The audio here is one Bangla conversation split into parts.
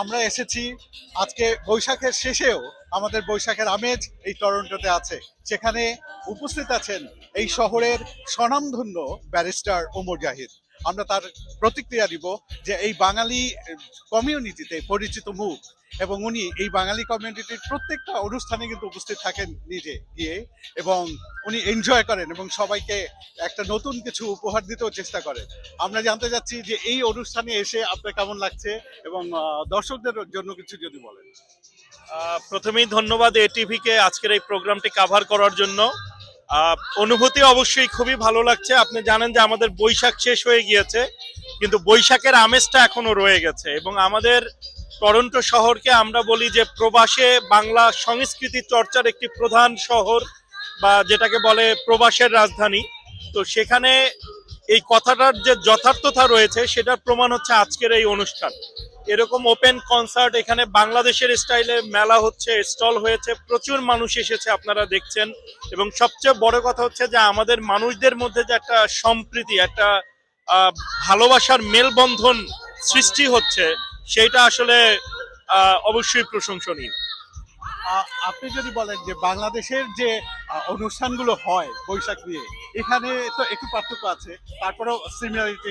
আমরা এসেছি আজকে বৈশাখের শেষেও আমাদের বৈশাখের আমেজ এই টরন্টোতে আছে। সেখানে উপস্থিত আছেন এই শহরের স্বনামধন্য ব্যারিস্টার ওমর জাহিদ। আমরা তার প্রতিক্রিয়া দিব যে এই বাঙালি কমিউনিটিতে পরিচিত মুখ এবং উনি এই বাঙালি কমিউনিটির প্রত্যেকটা অনুষ্ঠানে কিন্তু উপস্থিত থাকেন নিজে গিয়ে এবং উনি এনজয় করেন এবং সবাইকে একটা নতুন কিছু উপহার দিতেও চেষ্টা করেন। আমরা জানতে চাচ্ছি যে এই অনুষ্ঠানে এসে আপনার কেমন লাগছে এবং দর্শকদের জন্য কিছু যদি বলেন। প্রথমেই ধন্যবাদ এটিভিকে আজকের এই প্রোগ্রামটি কাভার করার জন্য। অনুভূতি অবশ্যই খুবই ভালো লাগছে। আপনি জানেন যে আমাদের বৈশাখ শেষ হয়ে গিয়েছে, কিন্তু বৈশাখের আমেজটা এখনও রয়ে গেছে এবং আমাদের টরন্টো শহরকে আমরা বলি যে প্রবাসে বাংলা সংস্কৃতি চর্চার একটি প্রধান শহর বা যেটাকে বলে প্রবাসের রাজধানী। তো সেখানে এই কথাটার যে যথার্থতা রয়েছে, সেটার প্রমাণ হচ্ছে আজকের এই অনুষ্ঠান। এরকম ওপেন কনসার্ট এখানে বাংলাদেশের স্টাইলে মেলা হচ্ছে স্টল হয়েছে, প্রচুর মানুষ এসেছে আপনারা দেখছেন। এবং সবচেয়ে বড় কথা হচ্ছে যে আমাদের মানুষদের মধ্যে যে একটা সম্প্রীতি, একটা ভালোবাসার মেলবন্ধন সৃষ্টি হচ্ছে, সেইটা আসলে অবশ্যই প্রশংসনীয়। আপনি যদি বলেন যে বাংলাদেশের যে অনুষ্ঠানগুলো হয় বৈশাখ নিয়ে এখানে তো একটু পার্থক্য আছে তারপরেও সিমিলারিটি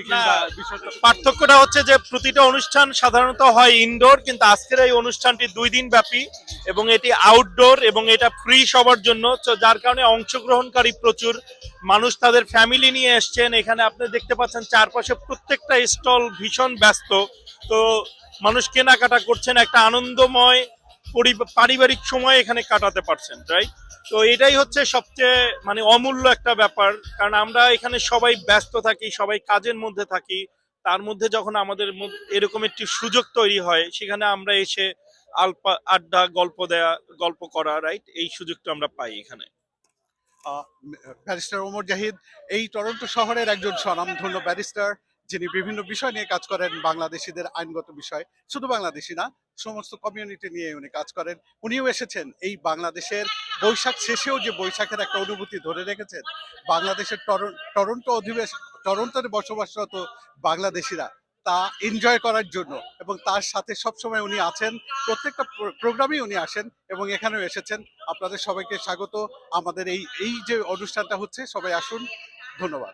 পার্থক্যটা হচ্ছে যে প্রতিটা অনুষ্ঠান সাধারণত হয় ইনডোর কিন্তু আজকের এই অনুষ্ঠানটি দুই দিন ব্যাপী এবং এটি আউটডোর এবং এটা ফ্রি সবার জন্য তো যার কারণে অংশগ্রহণকারী প্রচুর মানুষ তাদের ফ্যামিলি নিয়ে এসছেন। এখানে আপনি দেখতে পাচ্ছেন চারপাশে প্রত্যেকটা স্টল ভীষণ ব্যস্ত তো মানুষ কেনাকাটা করছেন একটা আনন্দময় পারিবারিক সময় এখানে কাটাতে পারছেন রাইট তো এটাই হচ্ছে সবচেয়ে মানে অমূল্য একটা ব্যাপার। কারণ আমরা এখানে সবাই ব্যস্ত থাকি, সবাই কাজের মধ্যে থাকি। তার মধ্যে যখন আমাদের এরকম একটি সুযোগ তৈরি হয়, সেখানে আমরা এসে আলপা, আড্ডা, গল্প দেয়া, গল্প করা রাইট এই সুযোগটা আমরা পাই এখানে। ব্যারিস্টার ওমর জাহিদ, এই টরন্টো শহরের একজন স্বনামধন্য ব্যারিস্টার। যিনি বিভিন্ন বিষয় নিয়ে কাজ করেন, বাংলাদেশিদের আইনগত বিষয়, শুধু বাংলাদেশি না, সমস্ত কমিউনিটি নিয়ে উনি কাজ করেন। উনিও এসেছেন এই বাংলাদেশের বৈশাখ শেষেও যে বৈশাখের একটা অনুভূতি ধরে রেখেছেন, বাংলাদেশের টরন- টরন্টো অধিবেশ টরন্টোতে বসবাসরত বাংলাদেশিরা, তা এনজয় করার জন্য এবং তার সাথে সবসময় উনি আছেন, প্রত্যেকটা প্রোগ্রামেই উনি আসেন এবং এখানেও এসেছেন। আপনাদের সবাইকে স্বাগত। আমাদের এই এই যে অনুষ্ঠানটা হচ্ছে, সবাই আসুন। ধন্যবাদ।